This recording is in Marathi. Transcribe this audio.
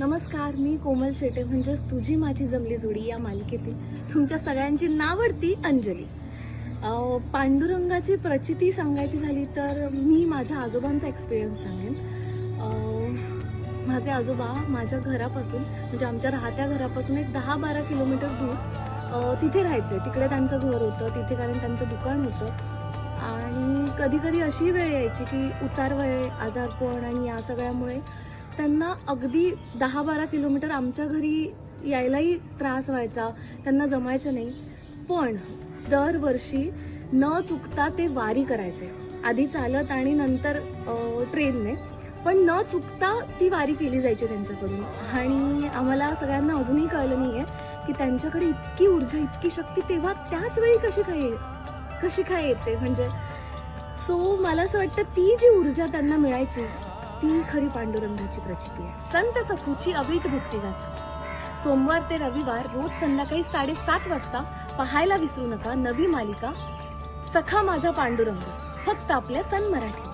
नमस्कार मी कोमल शेटे. म्हणजेच तुझी माझी जमली जोडी या मालिकेतील तुमच्या सगळ्यांची नावडती अंजली. पांडुरंगाची प्रचिती सांगायची झाली तर मी माझ्या आजोबांचा एक्सपिरियन्स सांगेन. माझे आजोबा माझ्या घरापासून म्हणजे आमच्या राहत्या घरापासून एक दहा बारा किलोमीटर दूर तिथे राहायचे. तिकडे त्यांचं घर होतं तिथे कारण त्यांचं दुकान होतं. आणि कधी कधी अशी वेळ यायची की उतार वय आजारपण आणि या सगळ्यामुळे त्यांना अगदी दहा बारा किलोमीटर आमच्या घरी यायलाही त्रास व्हायचा त्यांना जमायचं नाही. पण दरवर्षी न चुकता ते वारी करायचे. आधी चालत आणि नंतर ट्रेनने. पण न चुकता ती वारी केली जायची त्यांच्याकडून. आणि आम्हाला सगळ्यांना अजूनही कळलं नाही आहे की त्यांच्याकडे इतकी ऊर्जा इतकी शक्ती तेव्हा त्याच वेळी कशी काय कशी काय येते? म्हणजे सो मला असं वाटतं ती जी ऊर्जा त्यांना मिळायची ती खरी पांडुरंगाची प्रचिती आहे. संत सखूची अवीट भक्तिगाथा सोमवार ते रविवार रोज संध्याकाळी साडेसात वाजता पाहायला विसरू नका नवी मालिका सखा माझा पांडुरंग फक्त आपल्या सन मराठी.